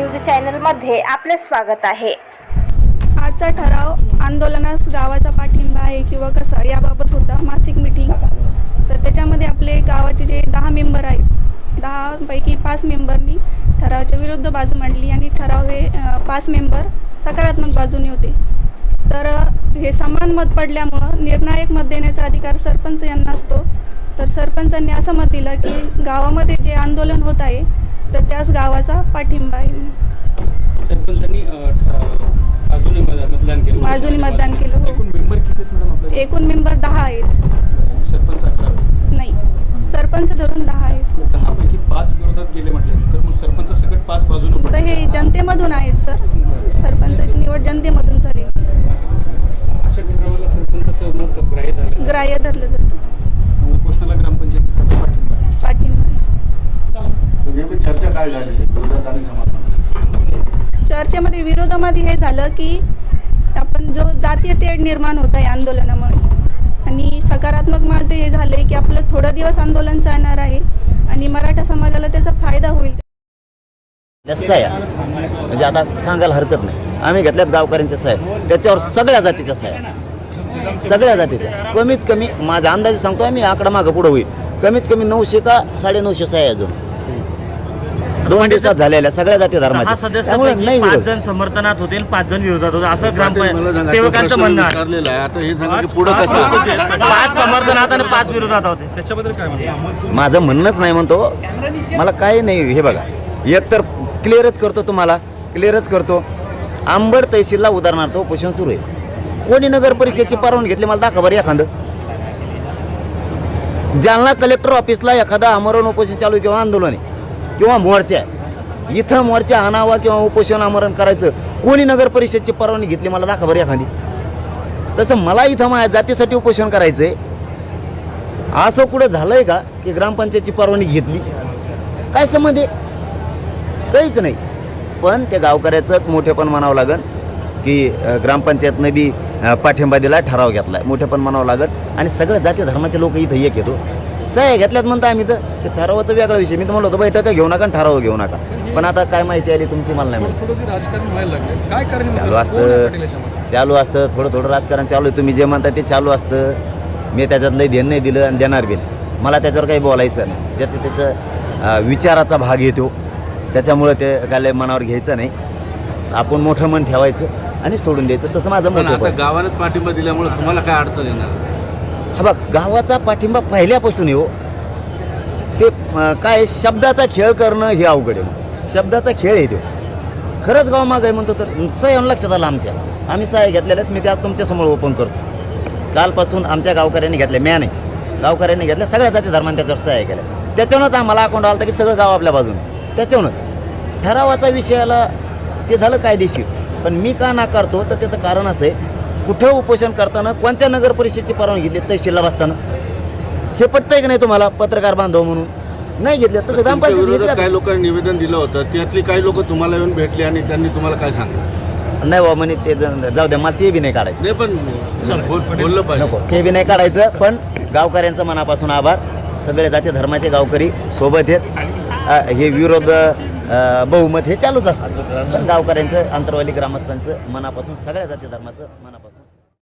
News चॅनलमध्ये आपले स्वागत आहे. आजचा ठराव आंदोलनास गावाचा पाठिंबा आहे किंवा कसा याबाबत होता मासिक मिटिंग तर त्याच्यामध्ये आपले गावाचे जे दहा मेंबर आहेत दहापैकी पाच मेंबरनी ठरावाच्या विरुद्ध बाजू मांडली आणि ठराव हे पाच मेंबर सकारात्मक बाजूने होते. तर हे समान मत पडल्यामुळं निर्णायक मत देण्याचा अधिकार सरपंच यांना असतो. तर सरपंचांनी असं मत दिलं की गावामध्ये जे आंदोलन होत आहे तर त्यास गावाचा पाठिंबा आहे. सरपंचांनी अजूनही मत- मतदान केलं अजूनही मतदान केलं एकूण मेंबर किती आहेत मॅडम आपल्या एकूण मेंबर दहा आहेत. सरपंच अकरा. नाही सरपंच धरून दहा आहेत. दहा पैकी पाच विरोधात गेले म्हटले. तर मग सरपंच सकट पाच बाजूने तर हे जनतेमधून आहेत सर. सरपंचाची निवड जनतेमधून झाली अशा ठरावाला सरपंचाचं मत ग्राह्य झालं ग्राह्य धरलं जातं उपोषणाला ग्रामपंचायतीचा तर पाठिंबा आहे. पाठिंबा नेहमी चर्चा काय झाली? चर्चेमध्ये विरोधामध्ये हे झालं की आपण जो जातीय तेढ निर्माण होत आहे आंदोलनामुळे आणि सकारात्मकमध्ये हे झालं की आपलं थोडं दिवस आंदोलन चालणार आहे आणि मराठा समाजाला त्याचा फायदा होईल. सह्या. म्हणजे आता सांगायला हरकत नाही. आम्ही घेतल्यात गावकऱ्यांच्या सह्या. त्याच्यावर सगळ्या जातीच्या सह्या. सगळ्या जातीच्या. कमीत कमी माझ्या अंदाजे सांगतो आम्ही आकडा मागं पुढं होईल. कमीत कमी नऊशे का साडेनऊशे सह्या अजून. दोन दिवसात झालेल्या सगळ्या जाती धर्माच्या त्यामुळे नाही पाच विरोध. जण समर्थनात होते आणि पाच जण विरोधात होते असं सेवकांचं म्हणणं आहे. विचारलेला आहे. आता हे सांगा की पुढं पाच कसं पाच समर्थनात आणि पाच विरोधात. होते. त्याच्याबद्दल काय म्हणतो? माझं म्हणणंच नाही म्हणतो. मला काही नाही हे बघा. एक तर क्लिअरच करतो तुम्हाला. क्लिअरच करतो. आंबड तहसीलला उदाहरणार्थ उपोषण सुरू आहे. कोणी नगर परिषदची परवानगी घेतली मला दाखवा बरं एखादं. जालना कलेक्टर ऑफिसला एखादा आमरण उपोषण चालू आहे किंवा आंदोलन आहे. किंवा मोर्चा आहे. इथं मोर्चा आणावा किंवा उपोषण आमरण करायचं कोणी नगर परिषदची परवानगी घेतली मला दाखवा बरं एखादी. तसं मला इथं माझ्या जातीसाठी उपोषण करायचं आहे असं कुठं झालंय का की ग्रामपंचायतची परवानगी घेतली? काय संबंध आहे? काहीच नाही. पण त्या गावकऱ्याचंच मोठेपण म्हणावं लागेल की ग्रामपंचायतनं बी पाठिंबा दिला ठराव घेतला मोठेपण म्हणावं लागेल. आणि सगळं जाती धर्माचे लोक इथं एक येतो सह्या घेतल्यात म्हणता आम्ही तर. ते ठरावाचा वेगळा विषय. मी तर म्हणलो होतो बैठक घेऊ नका आणि ठराव घेऊ नका. पण आता काय माहिती आली तुमची मला नाही माहिती. थोडंसं राजकारण व्हायला लागलं काय कारण चालू असतं? चालू असतं. थोडं थोडं राजकारण चालू आहे. तुम्ही जे म्हणता ते चालू असतं. मी त्याच्यात लई ध्यान नाही दिलं आणि देणार बी नाही. मला त्याच्यावर काही बोलायचं नाही. ज्याचं त्याचं अं, विचाराचा भाग येतो. त्याच्यामुळं ते काय लय मनावर घ्यायचं नाही. आपण मोठं मन ठेवायचं आणि सोडून द्यायचं. तसं माझं पण मोठं आता पण. गावानं पाठिंबा दिल्यामुळे तुम्हाला काय अडचण येणार? हा बघ गावाचा पाठिंबा पहिल्यापासून येऊ हो. ते काय शब्दाचा खेळ करणं हे अवघड आहे शब्दाचा खेळ आहे तो. खरंच गाव माग आहे म्हणतो तर सह्या लक्षात आलं आमच्या. आम्ही सहाय्य घेतलेल्या आहेत मी त्या तुमच्यासमोर ओपन करतो. कालपासून आमच्या गावकऱ्यांनी घेतल्या म्या नाही. गावकऱ्यांनी घेतल्या सगळ्या जाती धर्माने त्याच्यावर सहाय्य केल्या. त्याच्यावरच आम्हाला अकाउंट आलं की सगळं गाव आपल्या बाजूने. त्याच्यावरच ठरावाचा विषयाला ते झालं कायदेशीर. पण मी का नाकारतो? तर त्याचं कारण असं आहे कुठं उपोषण करताना कोणत्या नगर परिषदेची परवानगी घेतली तहसीलला बसताना हे पटतंय की नाही तुम्हाला पत्रकार बांधव म्हणून? नाही घेतलं तसं तुमच्या ग्रामपंचायत घेतलं. काही लोकांनी निवेदन दिलं होतं त्यातली काही लोक तुम्हाला येऊन भेटले आणि त्यांनी तुम्हाला काय सांगितलं? नाही बाबा म्हणे ते ज- जाऊ द्या मला ते बी नाही काढायचं. नाही पण बोल- बोललं पाहिजे. नको ते बी नाही काढायचं पण गावकऱ्यांचं मनापासून आभार. सगळे जाती धर्माचे गावकरी सोबत आहेत. हे विरोध बहुमत हे चालूच असतं. पण गावकऱ्यांचं अंतरवाली ग्रामस्थांचं मनापासून सगळ्या जाती धर्माचं मनापासून